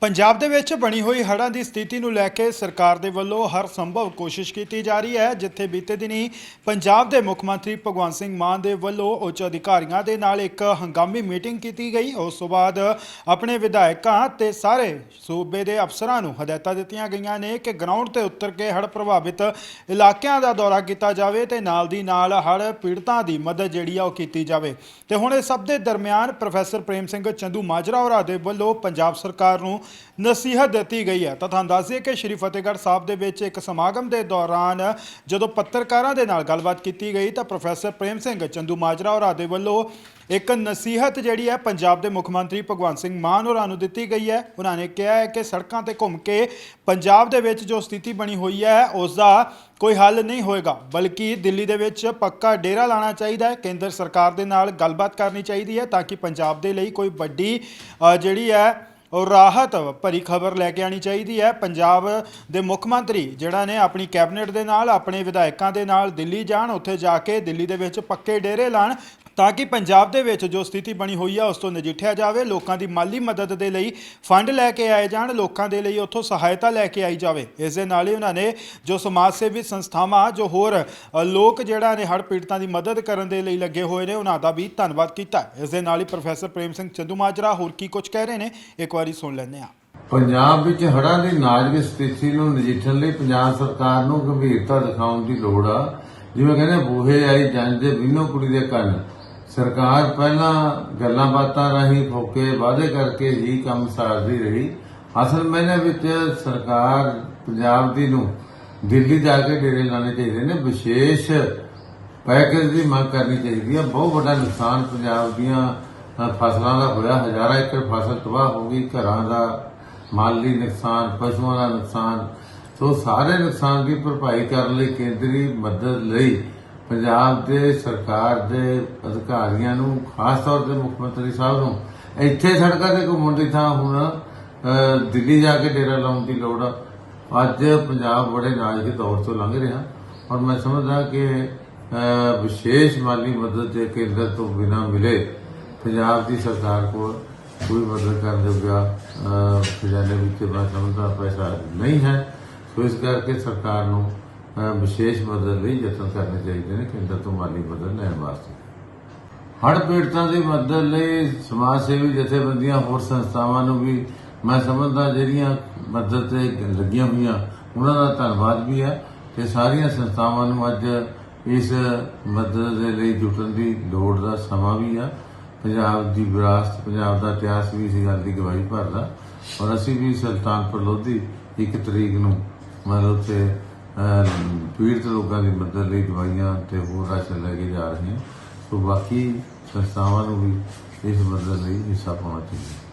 ਪੰਜਾਬ ਦੇ ਵਿੱਚ ਬਣੀ ਹੋਈ ਹੜ੍ਹਾਂ ਦੀ ਸਥਿਤੀ ਨੂੰ ਲੈ ਕੇ ਸਰਕਾਰ ਦੇ ਵੱਲੋਂ ਹਰ ਸੰਭਵ ਕੋਸ਼ਿਸ਼ ਕੀਤੀ ਜਾ ਰਹੀ ਹੈ, ਜਿੱਥੇ ਬੀਤੇ ਦਿਨੀ ਪੰਜਾਬ ਦੇ ਮੁੱਖ ਮੰਤਰੀ ਭਗਵੰਤ ਸਿੰਘ ਮਾਨ ਦੇ ਵੱਲੋਂ ਉੱਚ ਅਧਿਕਾਰੀਆਂ ਦੇ ਨਾਲ ਇੱਕ ਹੰਗਾਮੀ ਮੀਟਿੰਗ ਕੀਤੀ ਗਈ। ਉਸ ਤੋਂ ਬਾਅਦ ਆਪਣੇ ਵਿਧਾਇਕਾਂ ਤੇ ਸਾਰੇ ਸੂਬੇ ਦੇ ਅਫਸਰਾਂ ਨੂੰ ਹਦਾਇਤਾਂ ਦਿੱਤੀਆਂ ਗਈਆਂ ਨੇ ਕਿ ਗਰਾਊਂਡ ਤੇ ਉਤਰ ਕੇ ਹੜ੍ਹ ਪ੍ਰਭਾਵਿਤ ਇਲਾਕਿਆਂ ਦਾ ਦੌਰਾ ਕੀਤਾ ਜਾਵੇ ਤੇ ਨਾਲ ਦੀ ਨਾਲ ਹੜ੍ਹ ਪੀੜਤਾਂ ਦੀ ਮਦਦ ਜਿਹੜੀ ਆ ਉਹ ਕੀਤੀ ਜਾਵੇ। ਤੇ ਹੁਣ ਇਹ ਸਭ ਦੇ ਦਰਮਿਆਨ ਪ੍ਰੋਫੈਸਰ ਪ੍ਰੇਮ ਸਿੰਘ ਚੰਦੂ ਮਾਜਰਾ ਹੋਰਾਂ ਦੇ ਵੱਲੋਂ ਪੰਜਾਬ ਸਰਕਾਰ ਨੂੰ ਨਸੀਹਤ ਦਿੱਤੀ ਗਈ ਹੈ। ਤਾਂ ਤੁਹਾਨੂੰ ਦੱਸ ਦਈਏ ਕਿ ਸ਼੍ਰੀ ਫਤਿਹਗੜ੍ਹ ਸਾਹਿਬ ਦੇ ਵਿੱਚ ਇੱਕ ਸਮਾਗਮ ਦੇ ਦੌਰਾਨ ਜਦੋਂ ਪੱਤਰਕਾਰਾਂ ਦੇ ਨਾਲ ਗੱਲਬਾਤ ਕੀਤੀ ਗਈ ਤਾਂ ਪ੍ਰੋਫੈਸਰ ਪ੍ਰੇਮ ਸਿੰਘ ਚੰਦੂ ਮਾਜਰਾ ਹੋਰਾਂ ਦੇ ਵੱਲੋਂ ਇੱਕ ਨਸੀਹਤ ਜਿਹੜੀ ਹੈ ਪੰਜਾਬ ਦੇ ਮੁੱਖ ਮੰਤਰੀ ਭਗਵੰਤ ਸਿੰਘ ਮਾਨ ਹੋਰਾਂ ਨੂੰ ਦਿੱਤੀ ਗਈ ਹੈ। ਉਹਨਾਂ ਨੇ ਕਿਹਾ ਹੈ ਕਿ ਸੜਕਾਂ ਤੇ ਘੁੰਮ ਕੇ ਪੰਜਾਬ ਦੇ ਵਿੱਚ ਜੋ ਸਥਿਤੀ ਬਣੀ ਹੋਈ ਹੈ ਉਸ ਦਾ ਕੋਈ ਹੱਲ ਨਹੀਂ ਹੋਏਗਾ। ਬਲਕਿ ਦਿੱਲੀ ਦੇ ਵਿੱਚ ਪੱਕਾ ਡੇਰਾ ਲਾਣਾ ਚਾਹੀਦਾ ਹੈ। ਕੇਂਦਰ ਸਰਕਾਰ ਦੇ ਨਾਲ ਗੱਲਬਾਤ ਕਰਨੀ ਚਾਹੀਦੀ ਹੈ ਤਾਂ ਕਿ ਪੰਜਾਬ ਦੇ ਲਈ ਕੋਈ ਵੱਡੀ ਜਿਹੜੀ ਹੈ ਰਾਹਤ ਭਰੀ ਖਬਰ ਲੈ ਕੇ ਆਣੀ ਚਾਹੀਦੀ ਹੈ। ਪੰਜਾਬ ਦੇ ਮੁੱਖ ਮੰਤਰੀ ਜਿਹੜਾ ਨੇ ਆਪਣੀ ਕੈਬਨਿਟ ਦੇ ਨਾਲ, ਆਪਣੇ ਵਿਧਾਇਕਾਂ ਦੇ ਨਾਲ ਦਿੱਲੀ ਜਾਣ, ਉੱਥੇ ਜਾ ਕੇ ਦਿੱਲੀ ਦੇ ਵਿੱਚ ਪੱਕੇ ਡੇਰੇ ਲਾਣ ਤਾਂ ਕਿ ਪੰਜਾਬ ਦੇ ਵਿੱਚ ਜੋ ਸਥਿਤੀ ਬਣੀ ਹੋਈ ਆ, ਉਸ ਤੋਂ ਨਜਿੱਠਿਆ ਜਾਵੇ, ਲੋਕਾਂ ਦੀ ਮਾਲੀ ਮਦਦ ਦੇ ਲਈ ਫੰਡ ਲੈ ਕੇ ਆਏ ਜਾਣ, ਲੋਕਾਂ ਦੇ ਲਈ ਉੱਥੋਂ ਸਹਾਇਤਾ ਲੈ ਕੇ ਆਈ ਜਾਵੇ। ਇਸ ਦੇ ਨਾਲ ਹੀ ਉਹਨਾਂ ਨੇ ਜੋ ਸਮਾਜ ਸੇਵੀ ਸੰਸਥਾਵਾਂ, ਜੋ ਹੋਰ ਲੋਕ ਜਿਹੜਾ ਨੇ ਹੜ੍ਹ ਪੀੜਤਾਂ ਦੀ ਮਦਦ ਕਰਨ ਦੇ ਲਈ ਲੱਗੇ ਹੋਏ ਨੇ, ਉਹਨਾਂ ਦਾ ਵੀ ਧੰਨਵਾਦ ਕੀਤਾ। ਇਸ ਦੇ ਨਾਲ ਹੀ ਪ੍ਰੋਫੈਸਰ ਪ੍ਰੇਮ ਸਿੰਘ ਚੰਦੂ ਮਾਜਰਾ ਹੋਰ ਕੀ ਕੁਝ ਕਹਿ ਰਹੇ ਨੇ, ਇੱਕ ਵਾਰੀ ਸੁਣ ਲੈਂਦੇ ਹਾਂ। ਪੰਜਾਬ ਵਿੱਚ ਹੜ੍ਹਾਂ ਦੀ ਨਾਜ਼ੁਕ ਸਥਿਤੀ ਨੂੰ ਨਜਿੱਠਣ ਲਈ ਪੰਜਾਬ ਸਰਕਾਰ ਨੂੰ ਗੰਭੀਰਤਾ ਦਿਖਾਉਣ ਦੀ ਲੋੜ ਆ। ਜਿਵੇਂ ਕਹਿੰਦੇ ਬੂਹੇ ਆਈ ਜੰਜ ਦੇ ਵਿਨੋ ਕੁੜੀ ਦੇ ਕੰਨ। ਸਰਕਾਰ ਪਹਿਲਾਂ ਗੱਲਾਂ ਬਾਤਾਂ ਰਾਹੀਂ ਫੋਕੇ ਵਾਅਦੇ ਕਰਕੇ ਹੀ ਕੰਮ ਸਾਰਦੀ ਰਹੀ। ਅਸਲ ਮੈਨੇ ਵਿੱਚ ਸਰਕਾਰ ਪੰਜਾਬ ਦੀ ਨੂੰ ਦਿੱਲੀ ਜਾ ਕੇ ਡੇਰੇ ਲਾਣੇ ਚਾਹੀਦੇ ਨੇ। ਵਿਸ਼ੇਸ਼ ਪੈਕੇਜ ਦੀ ਮੰਗ ਕਰਨੀ ਚਾਹੀਦੀ ਹੈ ਬਹੁਤ ਵੱਡਾ ਨੁਕਸਾਨ ਪੰਜਾਬ ਦੀਆਂ ਫਸਲਾਂ ਦਾ ਹੋਇਆ। ਹਜ਼ਾਰਾਂ ਏਕੜ ਫਸਲ ਤਬਾਹ ਹੋ ਗਈ। ਘਰਾਂ ਦਾ ਮਾਲੀ ਨੁਕਸਾਨ, ਪਸ਼ੂਆਂ ਦਾ ਨੁਕਸਾਨ। ਸੋ ਸਾਰੇ ਨੁਕਸਾਨ ਦੀ ਭਰਪਾਈ ਕਰਨ ਲਈ ਕੇਂਦਰੀ ਮਦਦ ਲਈ ਪੰਜਾਬ ਦੇ ਸਰਕਾਰ ਦੇ ਅਧਿਕਾਰੀਆਂ ਨੂੰ, ਖਾਸ ਤੌਰ ਤੇ ਮੁੱਖ ਮੰਤਰੀ ਸਾਹਿਬ ਨੂੰ, ਇੱਥੇ ਸੜਕਾਂ ਤੇ ਘੁੰਮਣ ਦੀ ਥਾਂ ਹੁਣ ਦਿੱਲੀ ਜਾ ਕੇ ਡੇਰਾ ਲਾਉਣ ਦੀ ਲੋੜ ਆ। ਅੱਜ ਪੰਜਾਬ ਬੜੇ ਨਾਜ਼ੁਕ ਦੌਰ ਤੋਂ ਲੰਘ ਰਿਹਾ। ਔਰ ਮੈਂ ਸਮਝਦਾ ਕਿ ਵਿਸ਼ੇਸ਼ ਮਾਲੀ ਮਦਦ ਜੇ ਕੇਂਦਰ ਤੋਂ ਬਿਨਾ ਮਿਲੇ ਪੰਜਾਬ ਦੀ ਸਰਕਾਰ ਕੋਲ ਕੋਈ ਮਦਦ ਕਰਨ ਜੋਗਾ ਖਜ਼ਾਨੇ ਵਿੱਚ ਮੈਂ ਸਮਝਦਾ ਪੈਸਾ ਨਹੀਂ ਹੈ। ਸੋ ਇਸ ਕਰਕੇ ਸਰਕਾਰ ਨੂੰ ਵਿਸ਼ੇਸ਼ ਮਦਦ ਲਈ ਯਤਨ ਕਰਨੇ ਚਾਹੀਦੇ ਨੇ ਕੇਂਦਰ ਤੋਂ ਮਾਲੀ ਮਦਦ ਲੈਣ ਵਾਸਤੇ। ਹੜ੍ਹ ਪੀੜਤਾਂ ਦੀ ਮਦਦ ਲਈ ਸਮਾਜ ਸੇਵੀ ਜਥੇਬੰਦੀਆਂ ਹੋਰ ਸੰਸਥਾਵਾਂ ਨੂੰ ਵੀ ਮੈਂ ਸਮਝਦਾ, ਜਿਹੜੀਆਂ ਮਦਦ ਤੇ ਲੱਗੀਆਂ ਹੋਈਆਂ, ਉਹਨਾਂ ਦਾ ਧੰਨਵਾਦ ਵੀ ਹੈ ਤੇ ਸਾਰੀਆਂ ਸੰਸਥਾਵਾਂ ਨੂੰ ਅੱਜ ਇਸ ਮਦਦ ਦੇ ਲਈ ਜੁਟਣ ਦੀ ਲੋੜ ਦਾ ਸਮਾਂ ਵੀ ਆ। ਪੰਜਾਬ ਦੀ ਵਿਰਾਸਤ, ਪੰਜਾਬ ਦਾ ਇਤਿਹਾਸ ਵੀ ਇਸ ਗੱਲ ਦੀ ਗਵਾਹੀ ਭਰਦਾ। ਔਰ ਅਸੀਂ ਵੀ ਸੁਲਤਾਨਪੁਰ ਲੋਧੀ ਇੱਕ ਤਰੀਕ ਨੂੰ ਮਤਲਬ ਤੇ ਪੀੜਤ ਲੋਕਾਂ ਦੀ ਮਦਦ ਲਈ ਦਵਾਈਆਂ ਤੇ ਹੋਰ ਰਾਸ਼ਨ ਲੈ ਕੇ ਜਾ ਰਹੇ ਹਾਂ ਸੋ ਬਾਕੀ ਸੰਸਥਾਵਾਂ ਨੂੰ ਵੀ ਇਸ ਮਦਦ ਲਈ ਹਿੱਸਾ ਪਾਉਣਾ ਚਾਹੀਦਾ